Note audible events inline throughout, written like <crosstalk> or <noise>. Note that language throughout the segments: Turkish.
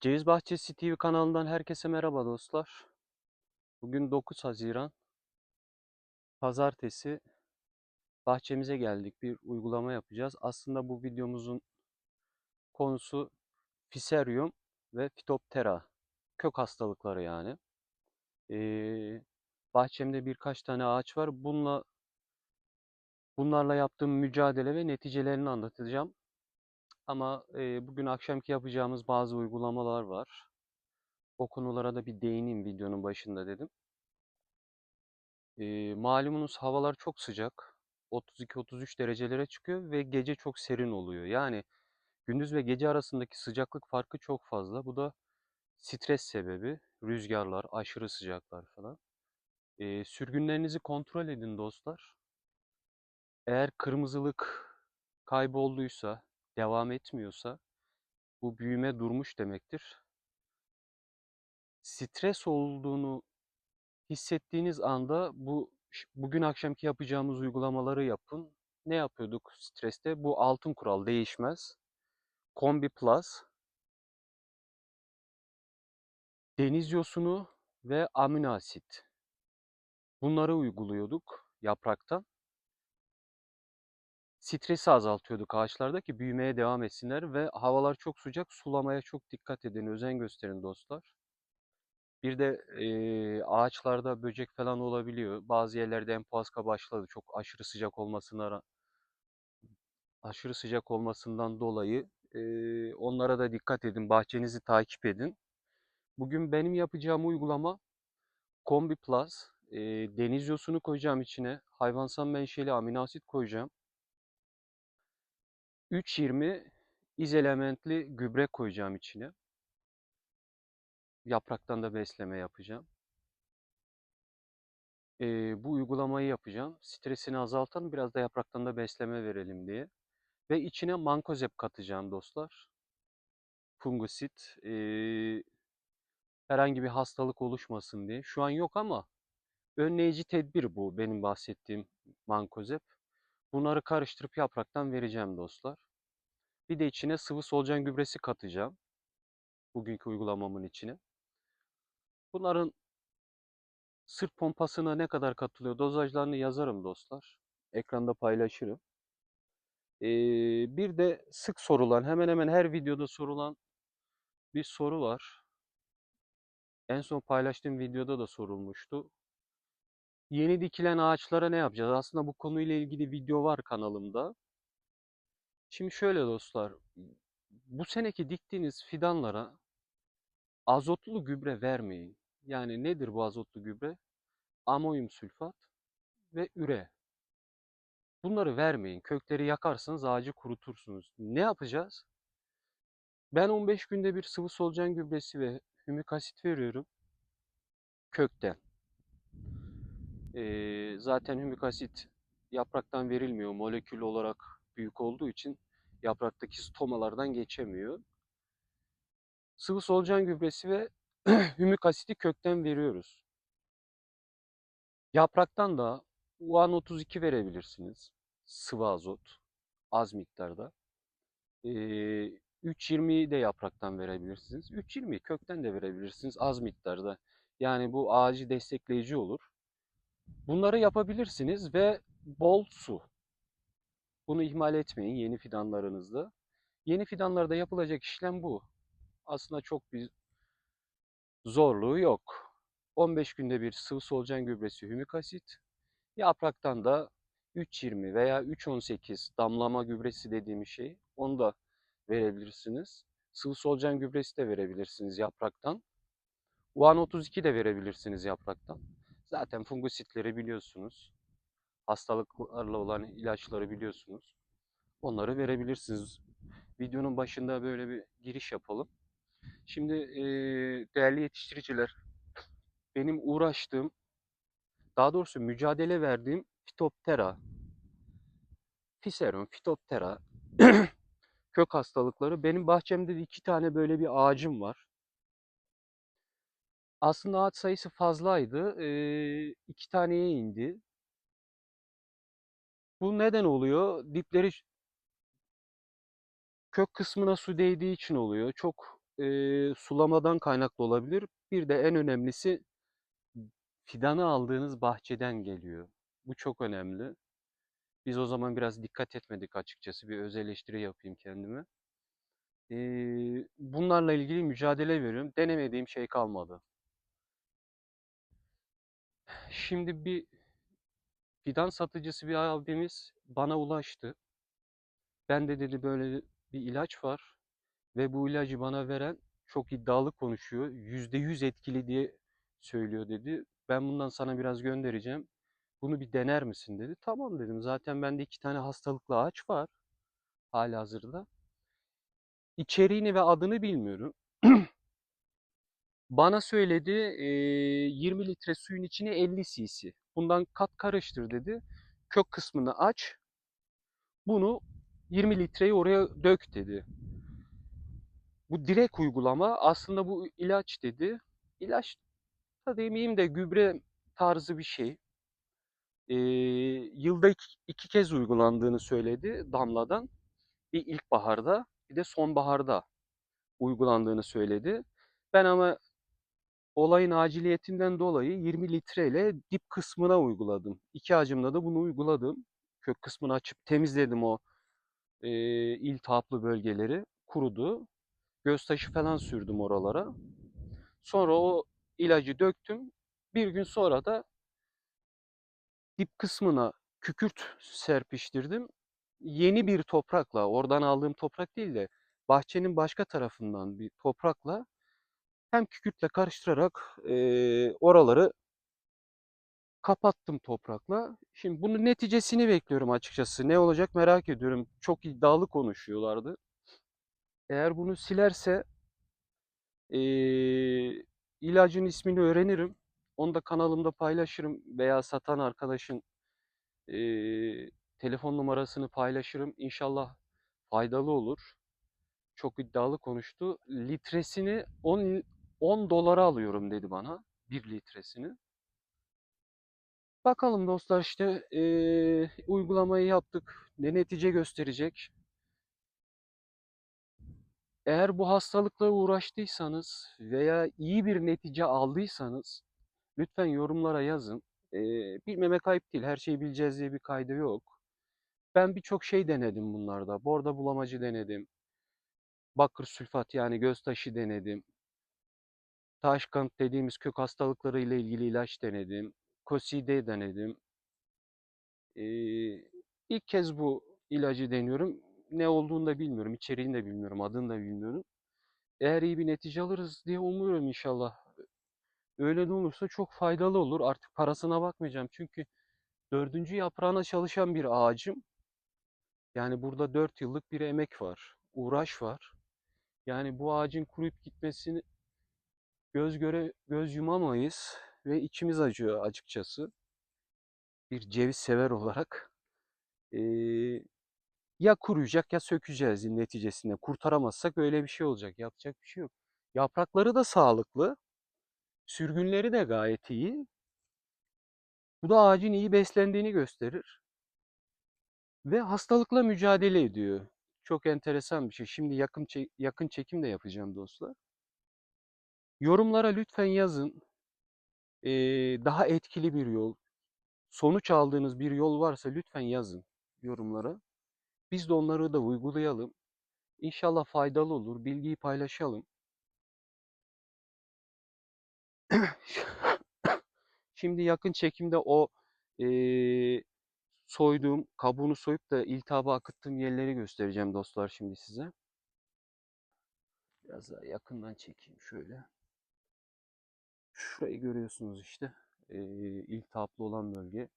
Ceviz Bahçesi TV kanalından herkese merhaba dostlar. Bugün 9 Haziran Pazartesi bahçemize geldik. Bir uygulama yapacağız. Aslında bu videomuzun konusu Fiseryum ve Phytophthora. Kök hastalıkları yani. Ee, bahçemde birkaç tane ağaç var. Bununla bunlarla yaptığım mücadele ve neticelerini anlatacağım. Ama e, bugün akşamki yapacağımız bazı uygulamalar var. O konulara da bir değineyim videonun başında dedim. Eee, malumunuz havalar çok sıcak. 32-33 derecelere çıkıyor ve gece çok serin oluyor. Yani gündüz ve gece arasındaki sıcaklık farkı çok fazla. Bu da stres sebebi. Rüzgarlar, aşırı sıcaklar falan. Eee, sürgünlerinizi kontrol edin dostlar. Eğer kırmızılık kaybolduysa, devam etmiyorsa bu büyüme durmuş demektir. Stres olduğunu Hissettiğiniz anda bu bugün akşamki yapacağımız uygulamaları yapın. Ne yapıyorduk streste? Bu altın kural değişmez. Kombi Plus, deniz yosunu ve amino asit. Bunları uyguluyorduk yapraktan. Stresi azaltıyorduk ağaçlarda ki büyümeye devam etsinler ve havalar çok sıcak, sulamaya çok dikkat edin, özen gösterin dostlar. Bir de eee, ağaçlarda böcek falan olabiliyor. Bazı yerlerde empuaska başladı. Çok aşırı sıcak olmasına aşırı sıcak olmasından dolayı eee, onlara da dikkat edin. Bahçenizi takip edin. Bugün benim yapacağım uygulama Kombi Plus. Eee, deniz yosunu koyacağım içine. Hayvansal menşeli amino asit koyacağım. 3.20 izelementli gübre koyacağım içine. Yapraktan da besleme yapacağım. Eee, bu uygulamayı yapacağım. Stresini azaltalım, biraz da yapraktan da besleme verelim diye. Ve içine mankozeb katacağım dostlar. Fungisit. Eee, herhangi bir hastalık oluşmasın diye. Şu an yok ama önleyici tedbir bu benim bahsettiğim mankozeb. Bunları karıştırıp yapraktan vereceğim dostlar. Bir de içine sıvı solucan gübresi katacağım. Bugünkü uygulamamın içine. Bunların sırt pompasına ne kadar katılıyor dozajlarını yazarım dostlar. Ekranda paylaşırım. Ee, bir de sık sorulan, hemen hemen her videoda sorulan bir soru var. En son paylaştığım videoda da sorulmuştu. Yeni dikilen ağaçlara ne yapacağız? Aslında bu konuyla ilgili video var kanalımda. Şimdi şöyle dostlar, bu seneki diktiğiniz fidanlara azotlu gübre vermeyin. Yani nedir bu azotlu gübre? Amonyum sülfat ve üre. Bunları vermeyin. Kökleri yakarsınız, ağacı kurutursunuz. Ne yapacağız? Ben 15 günde bir sıvı solucan gübresi ve hümik asit veriyorum kökten. Zaten hümik asit yapraktan verilmiyor. Molekül olarak büyük olduğu için yapraktaki stomalardan geçemiyor. Sıvı solucan gübresi ve <clears throat> hümik asiti kökten veriyoruz. Yapraktan da UAN 32 verebilirsiniz. Sıvı azot az miktarda. Ee, 3.20'yi de yapraktan verebilirsiniz. 3.20'yi kökten de verebilirsiniz az miktarda. Yani bu ağacı destekleyici olur. Bunları yapabilirsiniz ve bol su. Bunu ihmal etmeyin yeni fidanlarınızda. Yeni fidanlarda yapılacak işlem bu. Aslında çok bir zorluğu yok. 15 günde bir sıvı solucan gübresi hümik asit. Yapraktan da 3.20 veya 3.18 damlama gübresi dediğimiz şey. Onu da verebilirsiniz. Sıvı solucan gübresi de verebilirsiniz yapraktan. UAN 32 de verebilirsiniz yapraktan. Zaten fungusitleri biliyorsunuz. Hastalıklarla olan ilaçları biliyorsunuz. Onları verebilirsiniz. Videonun başında böyle bir giriş yapalım. Şimdi e, değerli yetiştiriciler, benim uğraştığım, daha doğrusu mücadele verdiğim Phytophthora, Fiserum, Phytophthora <clears throat> kök hastalıkları. Benim bahçemde de iki tane böyle bir ağacım var. Aslında ağaç sayısı fazlaydı. E, iki taneye indi. Bu neden oluyor? Dipleri kök kısmına su değdiği için oluyor. Çok eee, sulamadan kaynaklı olabilir. Bir de en önemlisi fidanı aldığınız bahçeden geliyor. Bu çok önemli. Biz o zaman biraz dikkat etmedik açıkçası. Bir öz eleştiri yapayım kendime. Eee, bunlarla ilgili mücadele veriyorum. Denemediğim şey kalmadı. Şimdi bir fidan satıcısı bir abimiz bana ulaştı. Ben de dedi böyle bir ilaç var ve bu ilacı bana veren çok iddialı konuşuyor. Yüzde yüz etkili diye söylüyor dedi. Ben bundan sana biraz göndereceğim. Bunu bir dener misin dedi. Tamam dedim. Zaten bende iki tane hastalıklı ağaç var halihazırda. İçeriğini ve adını bilmiyorum. Bana söyledi eee, 20 litre suyun içine 50 cc. Bundan kat karıştır dedi. Kök kısmını aç. Bunu 20 litreyi oraya dök dedi. Bu direkt uygulama aslında bu ilaç dedi. İlaç da demeyeyim de gübre tarzı bir şey. Eee, yılda iki, iki kez uygulandığını söyledi damladan. Bir ilkbaharda bir de sonbaharda uygulandığını söyledi. Ben ama olayın aciliyetinden dolayı 20 litreyle dip kısmına uyguladım. İki ağacımda da bunu uyguladım. Kök kısmını açıp temizledim o e, iltihaplı bölgeleri. Kurudu. Göz falan sürdüm oralara. Sonra o ilacı döktüm. Bir gün sonra da dip kısmına kükürt serpiştirdim. Yeni bir toprakla, oradan aldığım toprak değil de bahçenin başka tarafından bir toprakla hem kükürtle karıştırarak e, oraları kapattım toprakla. Şimdi bunun neticesini bekliyorum açıkçası. Ne olacak merak ediyorum. Çok iddialı konuşuyorlardı. Eğer bunu silerse e, ilacın ismini öğrenirim. Onu da kanalımda paylaşırım veya satan arkadaşın e, telefon numarasını paylaşırım. İnşallah faydalı olur. Çok iddialı konuştu. Litresini 10 10 dolara alıyorum dedi bana. 1 litresini. Bakalım dostlar işte eee, uygulamayı yaptık. Ne netice gösterecek? Eğer bu hastalıkla uğraştıysanız veya iyi bir netice aldıysanız lütfen yorumlara yazın. Eee bilmemek ayıp değil. Her şeyi bileceğiz diye bir kaydı yok. Ben birçok şey denedim bunlarda. Borda bulamacı denedim. Bakır sülfat yani göz taşı denedim. Taşkant dediğimiz kök hastalıkları ile ilgili ilaç denedim. Koside denedim. Ee, ilk kez bu ilacı deniyorum. Ne olduğunu da bilmiyorum, içeriğini de bilmiyorum, adını da bilmiyorum. Eğer iyi bir netice alırız diye umuyorum inşallah. Öyle de olursa çok faydalı olur. Artık parasına bakmayacağım. Çünkü dördüncü yaprağına çalışan bir ağacım. Yani burada dört yıllık bir emek var, uğraş var. Yani bu ağacın kuruyup gitmesini göz göre göz yumamayız ve içimiz acıyor açıkçası. Bir ceviz sever olarak. Ee, ya kuruyacak ya sökeceğiz neticesinde. Kurtaramazsak öyle bir şey olacak. Yapacak bir şey yok. Yaprakları da sağlıklı. Sürgünleri de gayet iyi. Bu da ağacın iyi beslendiğini gösterir. Ve hastalıkla mücadele ediyor. Çok enteresan bir şey. Şimdi yakın çe- yakın çekim de yapacağım dostlar. Yorumlara lütfen yazın. Ee, daha etkili bir yol, sonuç aldığınız bir yol varsa lütfen yazın yorumlara. Biz de onları da uygulayalım. İnşallah faydalı olur. Bilgiyi paylaşalım. Şimdi yakın çekimde o eee, soyduğum, kabuğunu soyup da iltihabı akıttığım yerleri göstereceğim dostlar şimdi size. Biraz daha yakından çekeyim şöyle. Şurayı görüyorsunuz işte. Eee iltihaplı olan bölge.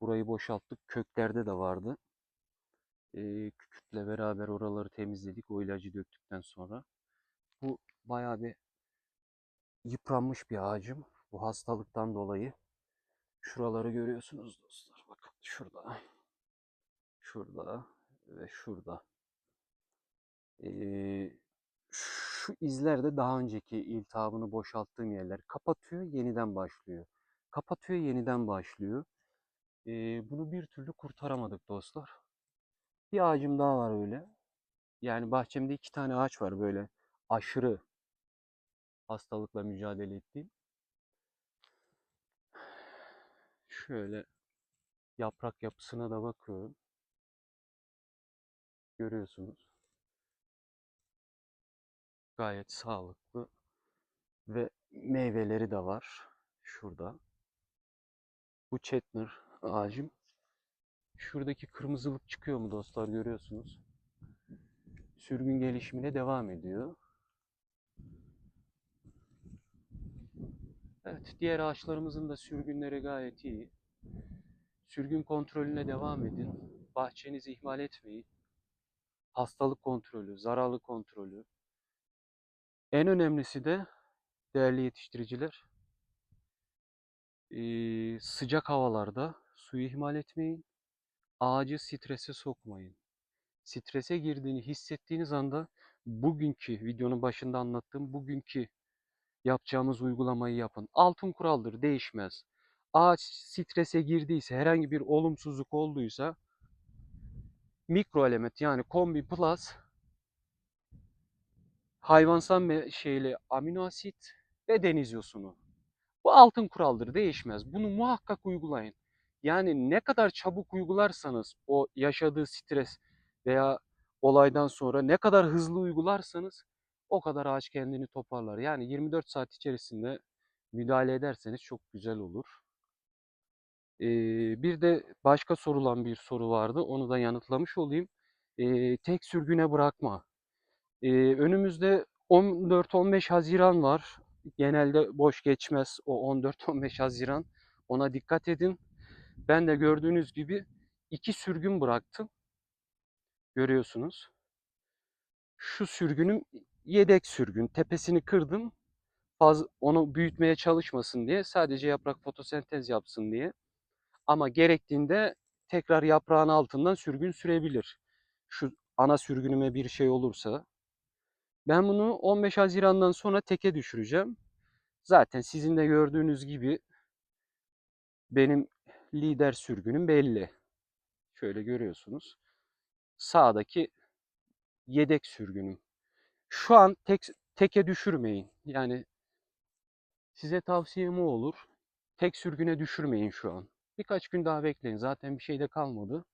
Burayı boşalttık. Köklerde de vardı. Eee kükürtle beraber oraları temizledik. O ilacı döktükten sonra. Bu bayağı bir yıpranmış bir ağacım. Bu hastalıktan dolayı. Şuraları görüyorsunuz dostlar. Bakın şurada. Şurada ve şurada. Ee, şu izler de daha önceki iltihabını boşalttığım yerler. Kapatıyor, yeniden başlıyor. Kapatıyor, yeniden başlıyor. Ee, bunu bir türlü kurtaramadık dostlar. Bir ağacım daha var öyle. Yani bahçemde iki tane ağaç var böyle aşırı hastalıkla mücadele ettiğim. Şöyle yaprak yapısına da bakıyorum. Görüyorsunuz. Gayet sağlıklı ve meyveleri de var şurada. Bu Chetner ağacım. Şuradaki kırmızılık çıkıyor mu dostlar görüyorsunuz. Sürgün gelişimine devam ediyor. Evet, diğer ağaçlarımızın da sürgünleri gayet iyi. Sürgün kontrolüne devam edin. Bahçenizi ihmal etmeyin. Hastalık kontrolü, zararlı kontrolü. En önemlisi de değerli yetiştiriciler, sıcak havalarda suyu ihmal etmeyin. Ağacı strese sokmayın. Strese girdiğini hissettiğiniz anda bugünkü videonun başında anlattığım bugünkü yapacağımız uygulamayı yapın. Altın kuraldır, değişmez. Ağaç strese girdiyse, herhangi bir olumsuzluk olduysa mikro element yani kombi plus hayvansal şeyle amino asit ve deniz yosunu. Bu altın kuraldır, değişmez. Bunu muhakkak uygulayın. Yani ne kadar çabuk uygularsanız o yaşadığı stres veya olaydan sonra ne kadar hızlı uygularsanız o kadar ağaç kendini toparlar. Yani 24 saat içerisinde müdahale ederseniz çok güzel olur. Ee, bir de başka sorulan bir soru vardı. Onu da yanıtlamış olayım. Ee, tek sürgüne bırakma. Ee, önümüzde 14-15 Haziran var. Genelde boş geçmez o 14-15 Haziran. Ona dikkat edin. Ben de gördüğünüz gibi iki sürgün bıraktım. Görüyorsunuz. Şu sürgünüm yedek sürgün. Tepesini kırdım. Faz, onu büyütmeye çalışmasın diye. Sadece yaprak fotosentez yapsın diye. Ama gerektiğinde tekrar yaprağın altından sürgün sürebilir. Şu ana sürgünüme bir şey olursa. Ben bunu 15 Haziran'dan sonra teke düşüreceğim. Zaten sizin de gördüğünüz gibi benim lider sürgünüm belli. Şöyle görüyorsunuz. Sağdaki yedek sürgünüm. Şu an tek teke düşürmeyin. Yani size tavsiyem o olur. Tek sürgüne düşürmeyin şu an. Birkaç gün daha bekleyin. Zaten bir şey de kalmadı.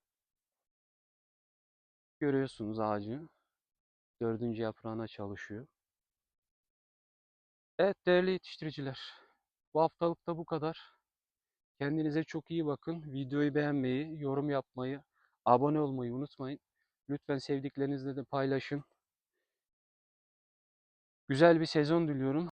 Görüyorsunuz ağacı. Dördüncü yaprağına çalışıyor. Evet değerli yetiştiriciler. Bu haftalık da bu kadar. Kendinize çok iyi bakın. Videoyu beğenmeyi, yorum yapmayı, abone olmayı unutmayın. Lütfen sevdiklerinizle de paylaşın. Güzel bir sezon diliyorum.